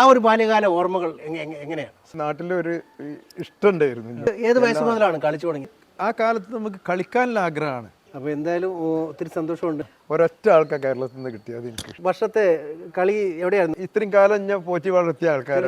ആ ഒരു ബാല്യകാല ഓർമ്മകൾ എങ്ങ- എങ്ങ- എങ്ങനെയാണ്? നാട്ടിലെ ഒരു ഇഷ്ടമുണ്ടായിരുന്നു. ഏത് വയസ്സ് മുതലാണ് കളിച്ചു തുടങ്ങി ആ കാലത്ത് നമുക്ക് കളിക്കാനുള്ള ആഗ്രഹമാണ്. അപ്പോൾ എന്തായാലും ഒത്തിരി സന്തോഷമുണ്ട്. ഒരൊറ്റ ആൾക്കാർ കേരളത്തിൽ നിന്ന് കിട്ടിയത് എനിക്ക്. വർഷത്തെ കളി എവിടെയായിരുന്നു? ഇത്രയും കാലം ഞാൻ പോറ്റി വളർത്തിയ ആൾക്കാർ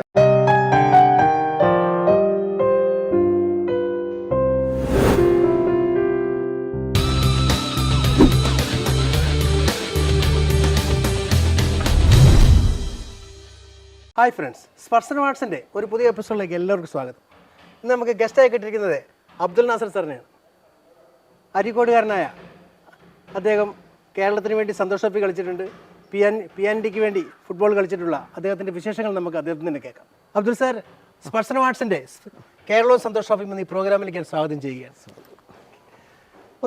ഹായ് ഫ്രണ്ട്സ് സ്പർശന വാട്സിന്റെ ഒരു പുതിയ എപ്പിസോഡിലേക്ക് എല്ലാവർക്കും സ്വാഗതം. ഇന്ന് നമുക്ക് ഗസ്റ്റായി കിട്ടിയിരിക്കുന്നത് അബ്ദുൽ നാസർ സാറിനെയാണ്. അരിക്കോടുകാരനായ അദ്ദേഹം കേരളത്തിന് വേണ്ടി സന്തോഷപ്പി കളിച്ചിട്ടുണ്ട്. പി എൻ പി എൻ ഡിക്ക് വേണ്ടി ഫുട്ബോൾ കളിച്ചിട്ടുള്ള അദ്ദേഹത്തിന്റെ വിശേഷങ്ങൾ നമുക്ക് അദ്ദേഹത്തിന് തന്നെ കേൾക്കാം. അബ്ദുൽ സാർ സ്പർശന വാട്സിന്റെ കേരളവും സന്തോഷ ഈ പ്രോഗ്രാമിലേക്ക് ഞാൻ സ്വാഗതം ചെയ്യുകയാണ്.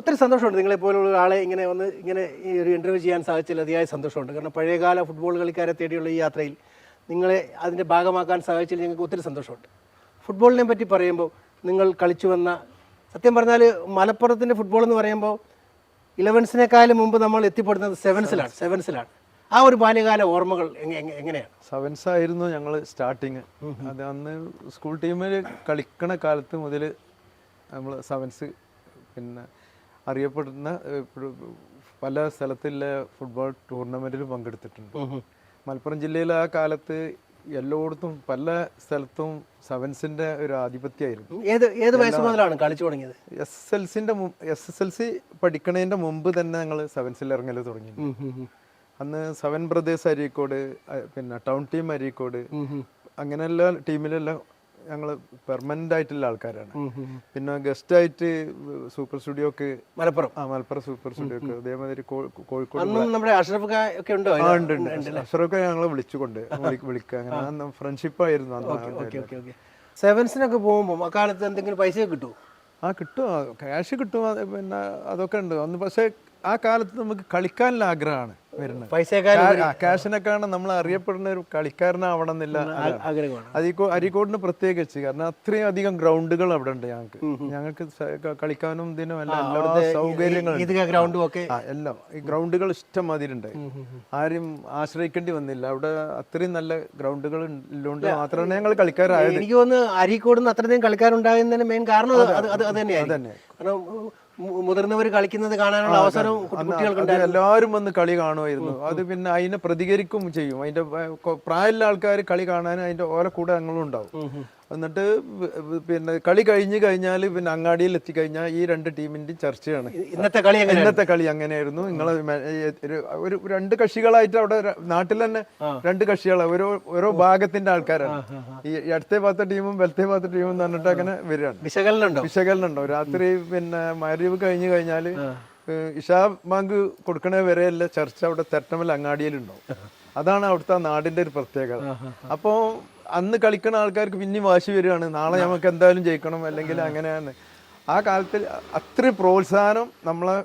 ഒത്തിരി സന്തോഷമുണ്ട് നിങ്ങളെ പോലുള്ള ഒരാളെ ഇങ്ങനെ വന്ന് ഇങ്ങനെ ഈ ഒരു ഇന്റർവ്യൂ ചെയ്യാൻ സാധിച്ചതിൽ അതിയായ സന്തോഷമുണ്ട്. കാരണം പഴയകാല ഫുട്ബോൾ കളിക്കാരെ തേടിയുള്ള ഈ യാത്രയിൽ നിങ്ങളെ അതിന്റെ ഭാഗമാക്കാൻ സഹായിച്ചതിൽ ഞങ്ങൾക്ക് ഒത്തിരി സന്തോഷമുണ്ട്. ഫുട്ബോളിനെ പറ്റി പറയുമ്പോൾ നിങ്ങൾ കളിച്ചു വന്ന സത്യം പറഞ്ഞാൽ മലപ്പുറത്തിന്റെ ഫുട്ബോൾ എന്ന് പറയുമ്പോൾ ഇലവൻസിനേക്കാളും മുമ്പ് നമ്മൾ എത്തിപ്പെടുന്നത് സെവൻസിലാണ് സെവൻസിലാണ്. ആ ഒരു ബാല്യകാല ഓർമ്മകൾ എങ്ങ- എങ്ങ- എങ്ങനെയാണ്? സെവൻസ് ആയിരുന്നു ഞങ്ങൾ സ്റ്റാർട്ടിങ്. അത് അന്ന് സ്കൂൾ ടീമിൽ കളിക്കണ കാലത്ത് മുതൽ നമ്മൾ സെവൻസ് പിന്നെ അറിയപ്പെടുന്ന പല സ്ഥലത്തുള്ള ഫുട്ബോൾ ടൂർണമെന്റിൽ പങ്കെടുത്തിട്ടുണ്ട്. മലപ്പുറം ജില്ലയിൽ ആ കാലത്ത് എല്ലായിടത്തും പല സ്ഥലത്തും സെവൻസിന്റെ ഒരു ആധിപത്യമായിരുന്നു. ഏത് ഏത് വയസ്സ് മുതലാണ് കളിച്ചു തുടങ്ങിയത്? എസ് എസ് എൽ സിന്റെ എസ് എസ് എൽ സി പഠിക്കണതിന്റെ മുമ്പ് തന്നെ ഞങ്ങൾ സെവൻസിൽ ഇറങ്ങൽ തുടങ്ങി. അന്ന് സെവൻ ബ്രദേഴ്സ് അരീക്കോട് പിന്നെ ടൗൺ ടീം അരീക്കോട് അങ്ങനെയുള്ള ടീമിലെല്ലാം ഞങ്ങൾ പെർമനന്റ് ആയിട്ടുള്ള ആൾക്കാരാണ്. പിന്നെ ഗസ്റ്റ് ആയിട്ട് സൂപ്പർ സ്റ്റുഡിയോക്ക് മലപ്പുറം. ആ മലപ്പുറം സൂപ്പർ സ്റ്റുഡിയോക്ക് അതേമാതിരി കോഴിക്കോട് നമ്മുടെ അഷ്റഫ് ഒക്കെ ഉണ്ടോ? ആ, ഉണ്ട് ഉണ്ട്. അഷ്റഫ് ഞങ്ങളെ വിളിച്ചുകൊണ്ട് വിളി- വിളിക്കുക. അങ്ങനെ ഫ്രണ്ട്ഷിപ്പ് ആയിരുന്നു അന്ന് സെവൻസിനൊക്കെ പോകുമ്പോൾ അക്കാലത്ത് എന്തെങ്കിലും പൈസ കിട്ടുമോ ആ കിട്ടും. ക്യാഷ് കിട്ടും. പിന്നെ അതൊക്കെ ഉണ്ട്. അന്ന് പക്ഷേ ആ കാലത്ത് നമുക്ക് കളിക്കാനുള്ള ആഗ്രഹമാണ് വരുന്നത്. നമ്മൾ അറിയപ്പെടുന്ന ഒരു കളിക്കാരനാവണം എന്നില്ല അതാണ്. അരിക്കോടിന് അരീക്കോ അരീക്കോടിന് പ്രത്യേകിച്ച് കാരണം അത്രയും അധികം ഗ്രൗണ്ടുകൾ അവിടെ ഉണ്ട് ഞങ്ങൾക്ക്. ഞങ്ങൾക്ക് കളിക്കാനും ഇതിനും എല്ലാം സൗകര്യങ്ങൾ എല്ലാം. ഈ ഗ്രൗണ്ടുകൾ ഇഷ്ടം മാതിരിണ്ട് ആരും ആശ്രയിക്കേണ്ടി വന്നില്ല. അവിടെ അത്രയും നല്ല ഗ്രൗണ്ടുകൾ ഉള്ളതുകൊണ്ട് മാത്രമാണ് ഞങ്ങൾ കളിക്കാരായത്. എനിക്ക് തോന്നുന്നു അരീക്കോട് അത്രയും അത്രയധികം കളിക്കാരുണ്ടാകുന്നതിന് മെയിൻ കാരണം അത് തന്നെ. മുതിർന്നവർ കളിക്കുന്നത് കാണാനുള്ള അവസരം കുട്ടി- കുട്ടികൾക്ക് എല്ലാവരും വന്ന് കളി കാണുമായിരുന്നു. അത് പിന്നെ അതിനെ പ്രതികരിക്കും ചെയ്യും. അതിന്റെ പ്രായമുള്ള ആൾക്കാർ കളി കാണാൻ അതിന്റെ ഓരോ കൂടെ ഞങ്ങളും ഉണ്ടാവും എന്നിട്ട് പിന്നെ കളി കഴിഞ്ഞു കഴിഞ്ഞാൽ പിന്നെ അങ്ങാടിയിൽ എത്തിക്കഴിഞ്ഞാൽ ഈ രണ്ട് ടീമിന്റെ ചർച്ചയാണ്. ഇന്നത്തെ കളി ഇന്നത്തെ കളി അങ്ങനെയായിരുന്നു. നിങ്ങൾ ഒരു രണ്ട് കക്ഷികളായിട്ട് അവിടെ നാട്ടിൽ തന്നെ രണ്ട് കക്ഷികളാണ് ഓരോ ഓരോ ഭാഗത്തിന്റെ ആൾക്കാരാണ്. ഈ ഇടത്തെ ഭാഗത്തെ ടീമും വലത്തെ ഭാഗത്തെ ടീമും എന്ന് പറഞ്ഞിട്ട് അങ്ങനെ വരികയാണ്. വിശകലനം ഉണ്ടോ വിശകലനം ഉണ്ടാവും രാത്രി പിന്നെ മരവ് കഴിഞ്ഞു കഴിഞ്ഞാൽ ഇഷാ ബാങ്ക് കൊടുക്കണേ വരെയല്ല ചർച്ച അവിടെ തെറ്റമൽ അങ്ങാടിയിലുണ്ടാവും. അതാണ് അവിടുത്തെ നാടിന്റെ ഒരു പ്രത്യേകത. അപ്പോ അന്ന് കളിക്കുന്ന ആൾക്കാർക്ക് പിന്നെയും വാശി വരികയാണ്. നാളെ നമുക്ക് എന്തായാലും ജയിക്കണം അല്ലെങ്കിൽ അങ്ങനെയാണ്. ആ കാലത്തിൽ അത്ര പ്രോത്സാഹനം നമ്മളെ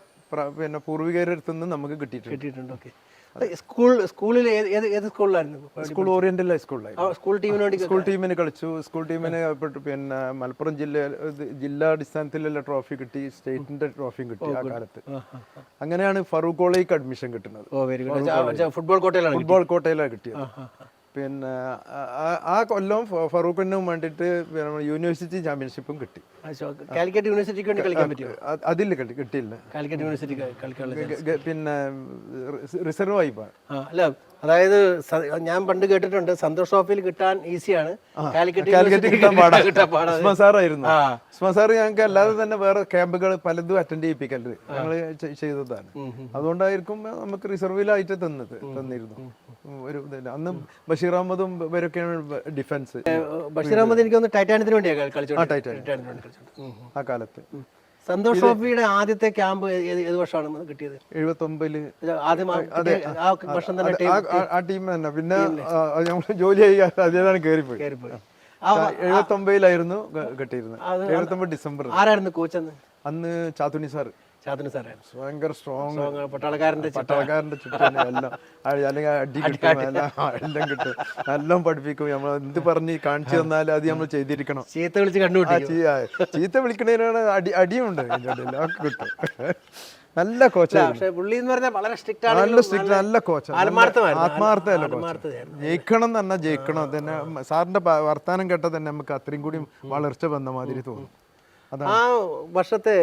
പിന്നെ പൂർവികരുടെ അടുത്ത് നിന്ന് നമുക്ക് കിട്ടിയിട്ടുണ്ട്. കിട്ടിയിട്ടുണ്ട് ഓക്കെ. സ്കൂൾ സ്കൂളിൽ ഏത് ഏത് സ്കൂളിലായിരുന്നു? സ്കൂൾ ഓറിയന്റൽ ഹൈസ്കൂളിലായി സ്കൂൾ ടീമിന് വേണ്ടി സ്കൂൾ ടീമിന് കളിച്ചു. സ്കൂൾ ടീമിന് പിന്നെ മലപ്പുറം ജില്ല ജില്ലാ അടിസ്ഥാനത്തിലുള്ള ട്രോഫി കിട്ടി സ്റ്റേറ്റിന്റെ ട്രോഫിയും കിട്ടി ആ കാലത്ത്. അങ്ങനെയാണ് ഫറൂഖ് കോളേജ് അഡ്മിഷൻ കിട്ടുന്നത്. ഫുട്ബോൾ കോട്ടയിലാണ് ഫുട്ബോൾ കോട്ടയിലാണ് കിട്ടിയത്. പിന്നെ ആ- കൊല്ലം ഫറൂഖിനും വേണ്ടിയിട്ട് യൂണിവേഴ്സിറ്റി ചാമ്പ്യൻഷിപ്പും കിട്ടി. കാലിക്കറ്റ് യൂണിവേഴ്സിറ്റിക്ക് വേണ്ടി കളിക്കാൻ പറ്റുമോ? അതില്ല കിട്ടി കിട്ടിയില്ല. കാലിക്കറ്റ് യൂണിവേഴ്സിറ്റി പിന്നെ റിസർവ് ആയി ആ, അല്ല അതായത് ഞാൻ പണ്ട് കേട്ടിട്ടുണ്ട് സന്തോഷ് ട്രോഫിയിൽ കിട്ടാൻ ഈസിയാണ്. കാലിക്കറ്റ് കിട്ടാൻ പാടാണ് സാറായിരുന്നു. സാർ ഞങ്ങൾക്ക് അല്ലാതെ തന്നെ വേറെ ക്യാമ്പുകൾ പലതും അറ്റൻഡ് ചെയ്യിപ്പിക്കൽ. ഞങ്ങൾ ചെയ്തതാണ്. അതുകൊണ്ടായിരിക്കും നമുക്ക് റിസർവിലായിട്ട് തന്നത് തന്നിരുന്നു. ഒരു ഇതില്ല. അന്ന് ബഷീർ അഹമ്മദും ഇവരൊക്കെയാണ് ഡിഫൻസ് ബഷീർ അഹമ്മദ് എനിക്ക് തോന്നുന്നു ടൈറ്റാനത്തിന് വേണ്ടിയാണ് ഉം. ആ കാലത്ത്. സന്തോഷ് ട്രോഫിയുടെ ആദ്യത്തെ ക്യാമ്പ് ഏത് വർഷമാണ് കിട്ടിയത്? എഴുപത്തി ഒമ്പതിൽ ആദ്യം ആ കിട്ടിയ വർഷം തന്നെ ആ ടീം തന്നെ. പിന്നെ ഞങ്ങൾ ജോലി ചെയ്യാതെ അതേതാണ് കയറിപ്പോയി കയറിപ്പോയി ആ, എഴുപത്തി ഒമ്പതിലായിരുന്നു കിട്ടിയിരുന്നത്. എഴുപത്തി ഒമ്പത് ഡിസംബർ ആരായിരുന്നു കോച്ച് അന്ന്? അന്ന് ചാത്തുണി സാർ ശാന്തനു സാറേ. ഭയങ്കര സ്ട്രോങ് ചിട്ട. പട്ടാളക്കാരന്റെ ചുറ്റും എല്ലാം. അല്ലെങ്കിൽ അടി കിട്ടും എല്ലാം എല്ലാം കിട്ടും. എല്ലാം പഠിപ്പിക്കും. നമ്മൾ എന്ത് പറഞ്ഞ് കാണിച്ചു തന്നാലും അത് നമ്മൾ ചെയ്തിരിക്കണം. ചീത്ത വിളിച്ച് കണ്ടു കണ്ടുപിടിക്കും ചീത്ത വിളിക്കണേനാണ് അടി അടിയുണ്ട് ഇടയിൽ. കിട്ടും. നല്ല കോച്ചാണ് പുള്ളി എന്ന് പറഞ്ഞാൽ വളരെ സ്ട്രിക്റ്റ് ആണ് നല്ല സ്ട്രിക്റ്റ് നല്ല കോച്ച് ആത്മാർത്ഥമായിരുന്നു. ആത്മാർത്ഥമല്ല. ജയിക്കണം എന്ന് പറഞ്ഞാൽ ജയിക്കണം. തന്നെ സാറിന്റെ വർത്താനം കേട്ടാൽ തന്നെ നമുക്ക് അത്രയും കൂടി വളർച്ച വന്ന മാതിരി തോന്നും. ആ വർഷത്തെ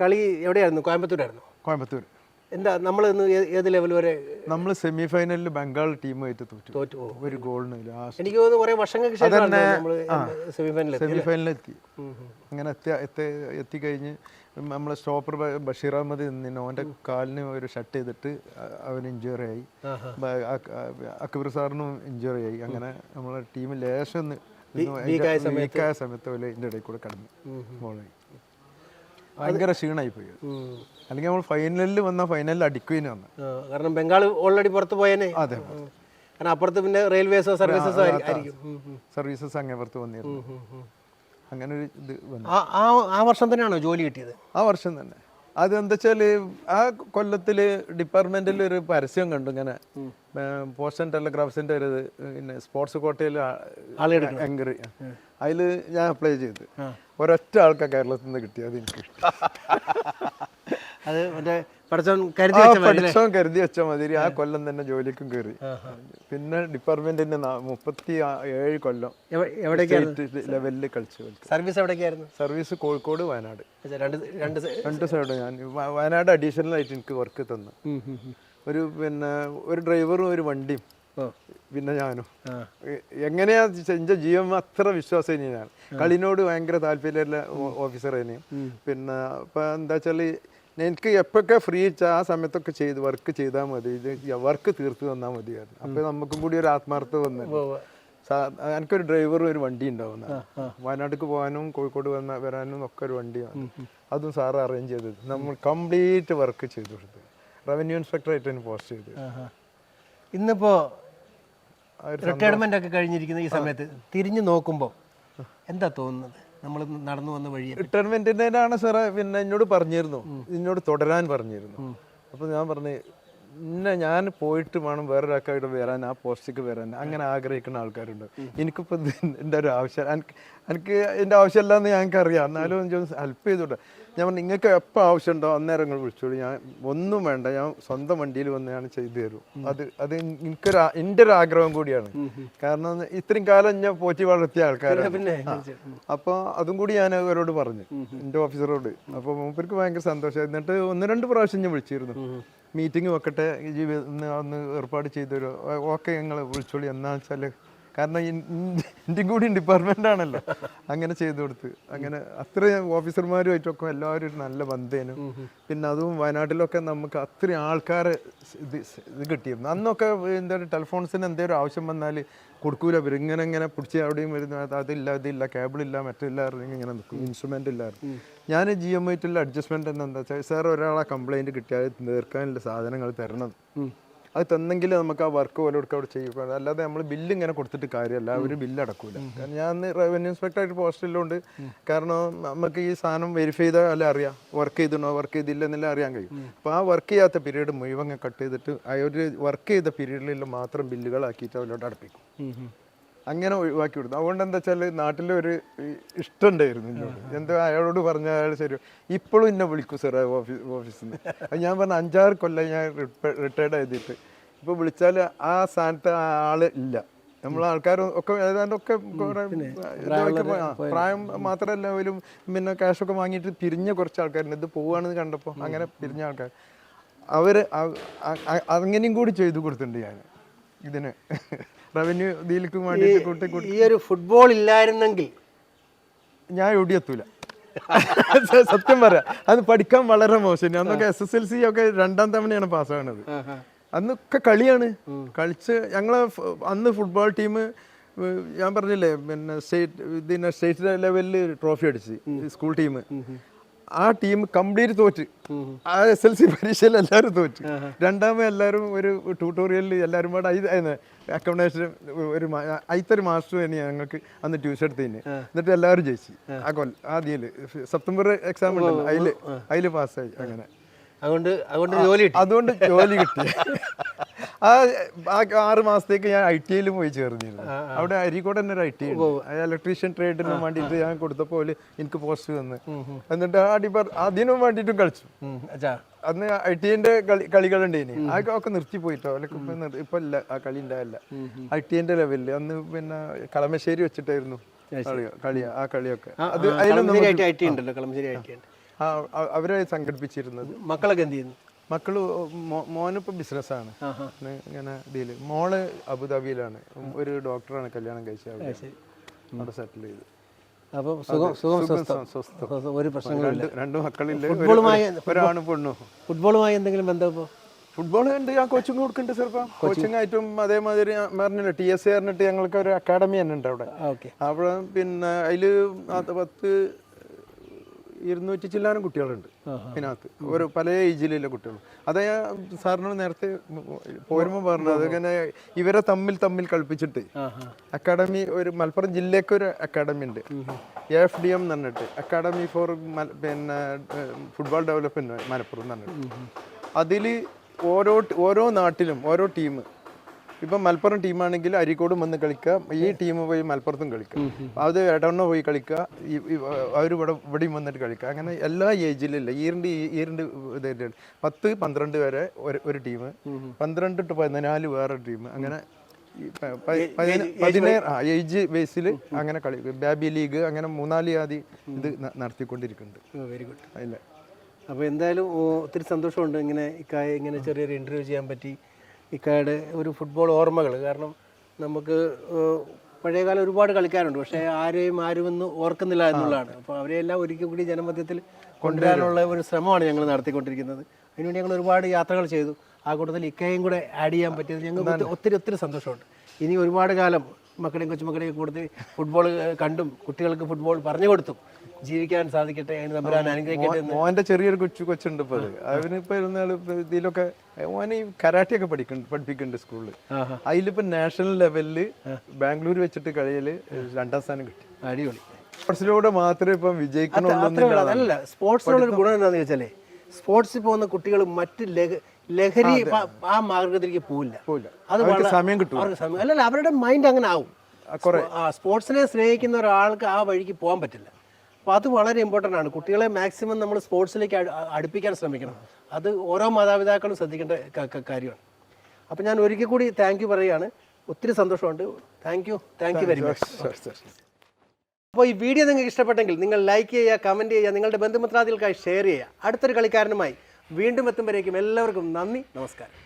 കളി എവിടെയായിരുന്നു? കോയമ്പത്തൂരായിരുന്നു. കോയമ്പത്തൂർ എന്താ നമ്മൾ ഇന്ന് ഏത് ലെവൽ വരെ? നമ്മൾ സെമി ഫൈനലിൽ ബംഗാൾ ടീമായിട്ട് തോറ്റു. തോറ്റു ഒരു ഗോളിന് എനിക്ക് തോന്നുന്നു കുറെ വർഷങ്ങൾക്ക് ശേഷം നമ്മൾ സെമിഫൈനലിൽ സെമി ഫൈനലിൽ എത്തി. അങ്ങനെ എത്തി എത്തി എത്തിക്കഴിഞ്ഞ് നമ്മൾ സ്റ്റോപ്പർ ബഷീർ അഹമ്മദ് നിന്നു അവന്റെ കാലിന് ഒരു ഷട്ട് ചെയ്തിട്ട് അവൻ അവന് ഇഞ്ചുറി ആയി. അക്ബർ സാറിനും ഇഞ്ചുറി ആയി. അങ്ങനെ നമ്മളെ ടീം ലേശം ഒന്ന് വീക്കായ സമയത്ത് പോലെ ഇതിന്റെ ഇടയിൽ കൂടെ കടന്നു ബോളായി ഭയങ്കര ക്ഷീണമായി പോയി. അല്ലെങ്കിൽ നമ്മൾ ഫൈനലിൽ വന്ന ഫൈനലിൽ അടിക്കുകയും വന്ന കാരണം ബംഗാൾ ഓൾറെഡി പുറത്ത് പോയേനെ. അതെ. കാരണം അപ്പുറത്ത് പിന്നെ റെയിൽവേസോ സർവീസസോ ആയിരിക്കും. സർവീസസ് അങ്ങനെ പുറത്ത് വന്നിരുന്നു. അങ്ങനെ ഒരു ഇത് ആ ആ വർഷം തന്നെയാണോ ജോലി കിട്ടിയത്? ആ വർഷം തന്നെ. അത് എന്താ വെച്ചാൽ ആ കൊല്ലത്തിൽ ഡിപ്പാർട്ട്മെന്റിൽ ഒരു പരസ്യം കണ്ടു ഇങ്ങനെ. പോസ്റ്റ് ആൻഡ് ടെലിഗ്രാഫ്സിന്റെ ഒരു പിന്നെ സ്പോർട്സ് കോട്ടയിൽ എങ്കറി അതിൽ ഞാൻ അപ്ലൈ ചെയ്ത്. ഒരൊറ്റ ആൾക്കാ കേരളത്തിൽ നിന്ന് കിട്ടിയത് എനിക്ക് അത് മറ്റേ പഠിച്ചവൻ കരുതി ആ വെച്ച മാതിരി ആ കൊല്ലം തന്നെ ജോലിക്കും കയറി. പിന്നെ ഡിപ്പാർട്ട്മെന്റിന്റെ മുപ്പത്തി ഏഴ് കൊല്ലം ലെവലിൽ കളിച്ചു സർവീസ് എവിടേക്കായിരുന്നു? സർവീസ് കോഴിക്കോട് വയനാട്. രണ്ട് സൈഡും ഞാൻ. വയനാട് അഡീഷണൽ ആയിട്ട് എനിക്ക് വർക്ക് തന്നു. ഒരു പിന്നെ ഒരു ഡ്രൈവറും ഒരു വണ്ടിയും പിന്നെ ഞാനും. എങ്ങനെയാ എന്റെ ജീവൻ അത്ര വിശ്വാസം ഞാൻ. കളിനോട് ഭയങ്കര താല്പര്യമുള്ള ഓഫീസർ തന്നെയും പിന്നെ ഇപ്പൊ എന്താ വെച്ചാൽ എനിക്ക് എപ്പോഴൊക്കെ ഫ്രീ വെച്ചാൽ ആ സമയത്തൊക്കെ ചെയ്ത് വർക്ക് ചെയ്താൽ മതി. ഇത് വർക്ക് തീർത്ത് തന്നാൽ മതിയായിരുന്നു. അപ്പോൾ നമുക്കും കൂടി ഒരു ആത്മാർത്ഥത വന്നു. എനിക്കൊരു ഡ്രൈവറും ഒരു വണ്ടി ഉണ്ടാവുന്ന. വയനാട്ടിലേക്ക് പോകാനും കോഴിക്കോട് വന്ന വരാനും ഒക്കെ ഒരു വണ്ടിയാണ്. അതും സാറ് അറേഞ്ച് ചെയ്തത്. നമ്മൾ കംപ്ലീറ്റ് വർക്ക് ചെയ്തു കൊടുത്തു. റവന്യൂ ഇൻസ്പെക്ടറായിട്ട് തന്നെ പോസ്റ്റ് ചെയ്ത്. ഇന്നിപ്പോ റിട്ടയർമെന്റ് ഒക്കെ കഴിഞ്ഞിരിക്കുന്ന ഈ സമയത്ത് തിരിഞ്ഞു നോക്കുമ്പോൾ എന്താ തോന്നുന്നത്? നമ്മൾ നടന്നു വന്ന വഴി റിട്ടയർമെന്റിനാണ് സാറേ പിന്നെ എന്നോട് പറഞ്ഞിരുന്നു. എന്നോട് തുടരാൻ പറഞ്ഞിരുന്നു. അപ്പൊ ഞാൻ പറഞ്ഞു പിന്നെ ഞാൻ പോയിട്ട് വേണം വേറൊരാൾക്കായിട്ട് വരാൻ ആ പോസ്റ്റിക്ക് വരാൻ. അങ്ങനെ ആഗ്രഹിക്കുന്ന ആൾക്കാരുണ്ട്. എനിക്കിപ്പോ എന്റെ എന്റെ ഒരു ആവശ്യം എനിക്ക് എന്റെ എന്റെ ആവശ്യമില്ല എന്ന് ഞങ്ങൾക്ക് അറിയാം എന്നാലും ഹെൽപ്പ് ചെയ്തോട്ടെ ഞാൻ പറഞ്ഞു നിങ്ങൾക്ക് എപ്പോൾ ആവശ്യമുണ്ടോ അന്നേരം നിങ്ങൾ വിളിച്ചോളൂ. ഞാൻ ഒന്നും വേണ്ട. ഞാൻ സ്വന്തം വണ്ടിയിൽ വന്ന് ഞാൻ ചെയ്തു തരും. അത് അത് എനിക്കൊരു എന്റെ ഒരു ആഗ്രഹം കൂടിയാണ്. കാരണം ഇത്രയും കാലം ഞാൻ പോറ്റി വളർത്തിയ ആൾക്കാരാണ്. അപ്പോൾ. അതും കൂടി ഞാൻ അവരോട് പറഞ്ഞു എന്റെ ഓഫീസറോട്. അപ്പോൾ മൂപ്പർക്ക് ഭയങ്കര സന്തോഷം എന്നിട്ട് ഒന്ന് രണ്ട് പ്രാവശ്യം ഞാൻ വിളിച്ചിരുന്നു. മീറ്റിംഗ് വെക്കട്ടെ ജീവിതം ജീവി ഒന്ന് ഏർപ്പാട് ചെയ്തു തരുമോ ഓക്കെ ഞങ്ങൾ വിളിച്ചോളി. എന്നാ വെച്ചാൽ കാരണം എന്റെ കൂടി ഡിപ്പാർട്ട്മെന്റ് ആണല്ലോ. അങ്ങനെ ചെയ്തു കൊടുത്ത്. അങ്ങനെ അത്രയും ഓഫീസർമാരുമായിട്ടൊക്കെ എല്ലാവരും ഒരു നല്ല ബന്ധേനും. പിന്നെ അതും വയനാട്ടിലൊക്കെ നമുക്ക് അത്രയും ആൾക്കാരെ ഇത് ഇത് കിട്ടിയിരുന്നു. അന്നൊക്കെ എന്താ പറയുക ടെലിഫോൺസിന് എന്തെങ്കിലും ആവശ്യം വന്നാൽ കൊടുക്കൂല ഇവർ ഇങ്ങനെ ഇങ്ങനെ പിടിച്ച് അവിടെയും വരുന്ന അതില്ല അതില്ല ഇതില്ല കേബിൾ ഇല്ല മറ്റില്ല ഇങ്ങനെ നിൽക്കും ഇൻസ്ട്രുമെന്റ് ഇല്ലായിരുന്നു ഞാൻ ജി എം ഐറ്റുള്ള അഡ്ജസ്റ്റ്മെന്റ് എന്താ വെച്ചാൽ സാർ ഒരാളെ കംപ്ലയിന്റ് കിട്ടിയാൽ തീർക്കാനുള്ള സാധനങ്ങൾ തരണം അത് തന്നെങ്കിൽ നമുക്ക് ആ വർക്ക് പോലെ കൊടുക്കുക അവിടെ ചെയ്യുക അല്ലാതെ നമ്മൾ ബില്ല് ഇങ്ങനെ കൊടുത്തിട്ട് കാര്യമല്ല. അവർ ബില്ല് അടക്കൂല. കാരണം ഞാൻ റവന്യൂ ഇൻസ്പെക്ടറായിട്ട് പോസ്റ്റിലുണ്ട് കാരണം നമുക്ക് ഈ സാധനം വെരിഫൈ ചെയ്താൽ അല്ല അറിയാം? വർക്ക് ചെയ്തിട്ടുണ്ടോ വർക്ക് ചെയ്തില്ല എന്നെല്ലാം അറിയാൻ കഴിയും. അപ്പോൾ ആ വർക്ക് ചെയ്യാത്ത പീരീഡ് മുഴുവൻ കട്ട് ചെയ്തിട്ട് ആ ഒരു വർക്ക് ചെയ്ത പീരീഡിൽ മാത്രം ബില്ലുകളാക്കിയിട്ട് അവരോട് അടപ്പിക്കും. അങ്ങനെ ഒഴിവാക്കി കൊടുത്തു. അതുകൊണ്ട് എന്താ വെച്ചാൽ നാട്ടിലൊരു ഇഷ്ടം ഉണ്ടായിരുന്നു എന്നോട് എന്തോ അയാളോട് പറഞ്ഞ അയാൾ ശരി ഇപ്പോഴും എന്നെ വിളിക്കും സാർ ഓഫീസ് ഓഫീസിൽ നിന്ന് അത് ഞാൻ പറഞ്ഞ അഞ്ചാറ് കൊല്ലം ഞാൻ റിട്ടയർഡ് ചെയ്തിട്ട് ഇപ്പോൾ വിളിച്ചാൽ ആ സ്ഥാനത്ത് ആ ആൾ ഇല്ല. നമ്മൾ ആൾക്കാർ ഒക്കെ ഏതാണ്ട് ഒക്കെ പ്രായം മാത്രമല്ല ഒരു പിന്നെ ക്യാഷൊക്കെ വാങ്ങിയിട്ട് പിരിഞ്ഞ കുറച്ച് ആൾക്കാരുണ്ട്. ഇത് പോവുകയാണെന്ന് കണ്ടപ്പോൾ അങ്ങനെ പിരിഞ്ഞ ആൾക്കാർ അവർ അങ്ങനെയും കൂടി ചെയ്തു കൊടുത്തിട്ടുണ്ട് ഞാൻ ഇതിന്. റവന്യൂ ഇതിലേക്ക് വേണ്ടിയിട്ട് കൂട്ടി കൂട്ടി. ഈ ഒരു ഫുട്ബോൾ ഇല്ലായിരുന്നെങ്കിൽ ഞാൻ എവിടെ എത്തൂല സത്യം പറയാം. അത് പഠിക്കാൻ വളരെ മോശം. അന്നൊക്കെ എസ് എസ് എൽ സി ഒക്കെ രണ്ടാം തവണയാണ് പാസ്സാകുന്നത് അന്നൊക്കെ കളിയാണ്. കളിച്ച് ഞങ്ങളെ അന്ന് ഫുട്ബോൾ ടീം ഞാൻ പറഞ്ഞില്ലേ പിന്നെ സ്റ്റേറ്റ് ഇതിന് സ്റ്റേറ്റ് ലെവലിൽ ട്രോഫി അടിച്ച് സ്കൂൾ ടീം ആ ടീം കംപ്ലീറ്റ് തോറ്റ്. ആ എസ് എൽ സി പരീക്ഷയിൽ എല്ലാവരും തോറ്റ്. രണ്ടാമത് എല്ലാവരും ഒരു ട്യൂട്ടോറിയലിൽ എല്ലാവരും പാടെ അക്കോമഡേഷൻ ഒരു അയിത്തൊരു മാസ്റ്റർ തന്നെ ഞങ്ങൾക്ക് അന്ന് ട്യൂഷൻ എടുത്തതിന്. എന്നിട്ട് എല്ലാവരും ജയിച്ചു. ആ. കൊല്ലം ആദ്യം സെപ്റ്റംബർ എക്സാം ഉണ്ടല്ലോ അതിൽ അതിൽ പാസ്സായി അങ്ങനെ. അതുകൊണ്ട് അതുകൊണ്ട് ജോലി അതുകൊണ്ട് ജോലി കിട്ടി. ആ ആറ് മാസത്തേക്ക് ഞാൻ ഐ ടി ഐയിൽ പോയി ചേർന്നിരുന്നു അവിടെ അരിക്കോട് തന്നെ ഒരു ഐ ടി ഇലക്ട്രീഷ്യൻ ട്രേഡിന് വേണ്ടിയിട്ട് ഞാൻ കൊടുത്തപ്പോൾ എനിക്ക് പോസ്റ്റ് വന്ന് എന്നിട്ട് ആ ഡിപ്പാർ അതിനും വേണ്ടിയിട്ടും കളിച്ചു. അന്ന് ഐ ടി ഐന്റെ കളി കളികളുണ്ടേനി അതൊക്കെ ഒക്കെ നിർത്തി പോയിട്ടോ അതൊക്കെ ഇപ്പൊ ഇല്ല. ആ കളി ഉണ്ടായില്ല. ഐ ടി ഐന്റെ ലെവലിൽ അന്ന് പിന്നെ കളമശ്ശേരി വെച്ചിട്ടായിരുന്നു കളി. ആ കളിയൊക്കെ. അത് ആ, അവരെ സംഘടിപ്പിച്ചിരുന്നത്. മക്കളൊക്കെ എന്ത് ചെയ്യുന്നു? മക്കൾ മോ- മോനിപ്പോ ബിസിനസ്സാണ്. ഇങ്ങനെ ഡീൽ. മോൾ അബുദാബിയിലാണ്. ഒരു ഡോക്ടറാണ് കല്യാണം കഴിച്ചത് അവിടെ. സെറ്റിൽ ചെയ്ത്. അപ്പോൾ സുഖം സുഖം സ്വസ്ഥം. ഒരു പ്രശ്നങ്ങളും രണ്ട് മക്കളില്ല? ഫുട്ബോളുമായി ഒരാണ് പെണ്ണു. ഫുട്ബോളുമായി എന്തെങ്കിലും ബന്ധം ഫുട്ബോൾ ഉണ്ട് ഞാൻ കോച്ചിങ് കൊടുക്കുന്നുണ്ട് ചെറുപ്പം. കോച്ചിങ് ആയിട്ടും അതേമാതിരി പറഞ്ഞില്ല ടി എസ് സി പറഞ്ഞിട്ട് ഞങ്ങൾക്ക് ഒരു അക്കാഡമി തന്നെ ഉണ്ട് അവിടെ. അവിടെ പിന്നെ അതിൽ അത് പത്ത് ഇരുന്നൂറ്റി ചില്ലാനും കുട്ടികളുണ്ട് അതിനകത്ത് ഒരു പല ഏജിലുള്ള കുട്ടികൾ. അത് ഞാൻ സാറിനോട് നേരത്തെ പോരുമ്പോൾ പറഞ്ഞത്. അതിങ്ങനെ ഇവരെ തമ്മിൽ തമ്മിൽ കളിപ്പിച്ചിട്ട് അക്കാഡമി ഒരു മലപ്പുറം ജില്ലയ്ക്ക് ഒരു അക്കാഡമി ഉണ്ട്. എഫ് ഡി എം എന്ന് പറഞ്ഞിട്ട് അക്കാഡമി ഫോർ പിന്നെ ഫുട്ബോൾ ഡെവലപ്മെന്റ് മലപ്പുറം എന്ന് പറഞ്ഞിട്ട്. അതിൽ ഓരോ ഓരോ നാട്ടിലും ഓരോ ടീം ഇപ്പം മലപ്പുറം ടീമാണെങ്കിൽ അരീക്കോടും വന്ന് കളിക്കുക. ഈ ടീം പോയി മലപ്പുറത്തും കളിക്കുക. അത് എടവണ്ണ പോയി കളിക്കുക. അവർ ഇവിടെ ഇവിടെയും വന്നിട്ട് കളിക്കുക. അങ്ങനെ എല്ലാ ഏജിലില്ല. ഈരണ്ട് ഈരണ്ട് ഇതായിട്ട് പത്ത് പന്ത്രണ്ട് വരെ ഒരു ഒരു ടീം. പന്ത്രണ്ട് ടു പതിനാല് വേറെ ടീം. അങ്ങനെ പതിനേഴ് ആ ഏജ് ബേസിൽ അങ്ങനെ കളി ബാബി ലീഗ് അങ്ങനെ മൂന്നാൽ ആദ്യ ഇത് നടത്തിക്കൊണ്ടിരിക്കുന്നുണ്ട്. വെരി ഗുഡ് അതില്ല അപ്പോൾ എന്തായാലും ഒത്തിരി സന്തോഷമുണ്ട് ഇങ്ങനെ ഇക്കായ ഇങ്ങനെ ചെറിയൊരു ഇന്റർവ്യൂ ചെയ്യാൻ പറ്റി. ഇക്കായുടെ ഒരു ഫുട്ബോൾ ഓർമ്മകൾ കാരണം നമുക്ക് പഴയകാലം ഒരുപാട് കളിക്കാരുണ്ട് പക്ഷേ ആരെയും ആരും ഒന്നും ഓർക്കുന്നില്ല എന്നുള്ളതാണ്. അപ്പോൾ അവരെല്ലാം ഒരിക്കൽ കൂടി ജനമധ്യത്തിൽ കൊണ്ടുവരാനുള്ള ഒരു ശ്രമമാണ് ഞങ്ങൾ നടത്തിക്കൊണ്ടിരിക്കുന്നത്. അതിനുവേണ്ടി ഞങ്ങൾ ഒരുപാട് യാത്രകൾ ചെയ്തു. ആ കൂട്ടത്തിൽ ഇക്കയും കൂടെ ആഡ് ചെയ്യാൻ പറ്റിയത് ഞങ്ങൾക്ക് ഒത്തിരി ഒത്തിരി സന്തോഷമുണ്ട്. ഇനി ഒരുപാട് കാലം മക്കളെയും കൊച്ചുമക്കളെയും കൂടുതൽ ഫുട്ബോൾ കണ്ടും കുട്ടികൾക്ക് ഫുട്ബോൾ പറഞ്ഞു കൊടുത്തു. ജീവിക്കാൻ സാധിക്കട്ടെ അതിന് തമ്പുരാൻ അനുഗ്രഹിക്കട്ടെ മോന്റെ ചെറിയൊരു കൊച്ചു കൊച്ചുണ്ട് ഇപ്പൊ അവനിപ്പോ ഇതിലൊക്കെ മോൻ ഈ കരാട്ടി ഒക്കെ പഠിക്കുന്നുണ്ട് പഠിപ്പിക്കുന്നുണ്ട് സ്കൂളിൽ. അതിലിപ്പോ നാഷണൽ ലെവലിൽ ബാംഗ്ലൂർ വെച്ചിട്ട് കളിയിൽ രണ്ടാം സ്ഥാനം കിട്ടി. അടിപൊളി. സ്പോർട്സിലൂടെ മാത്രമേ ഇപ്പം വിജയിക്കണുള്ളൂ അല്ല സ്പോർട്സിനുള്ള ഒരു ഗുണം എന്താണെന്ന് വെച്ചാലേ സ്പോർട്സിൽ പോകുന്ന കുട്ടികൾ മറ്റ് ലഹരി ആ മാർഗത്തിലേക്ക് പോവില്ല. പോവില്ല. അത് സമയം കിട്ടും അവർക്ക് സമയം. അല്ലല്ല അവരുടെ മൈൻഡ് അങ്ങനെ ആവും. ആ സ്പോർട്സിനെ സ്നേഹിക്കുന്ന ഒരാൾക്ക് ആ വഴിക്ക് പോകാൻ പറ്റില്ല. അപ്പോൾ അത് വളരെ ഇമ്പോർട്ടന്റ് ആണ്. കുട്ടികളെ മാക്സിമം നമ്മൾ സ്പോർട്സിലേക്ക് അടുപ്പിക്കാൻ ശ്രമിക്കണം. അത് ഓരോ മാതാപിതാക്കളും ശ്രദ്ധിക്കേണ്ട കാര്യമാണ്. അപ്പോൾ ഞാൻ ഒരിക്കൽ കൂടി താങ്ക് യു പറയുകയാണ്. ഒത്തിരി സന്തോഷമുണ്ട്. Thank you thank you very much അപ്പോൾ ഈ വീഡിയോ നിങ്ങൾക്ക് ഇഷ്ടപ്പെട്ടെങ്കിൽ നിങ്ങൾ ലൈക്ക് ചെയ്യുക കമന്റ് ചെയ്യുക നിങ്ങളുടെ ബന്ധുമിത്രാദികൾക്കായി ഷെയർ ചെയ്യുക. അടുത്തൊരു കളിക്കാരനുമായി വീണ്ടും എത്തുമ്പോഴേക്കും എല്ലാവർക്കും നന്ദി നമസ്കാരം.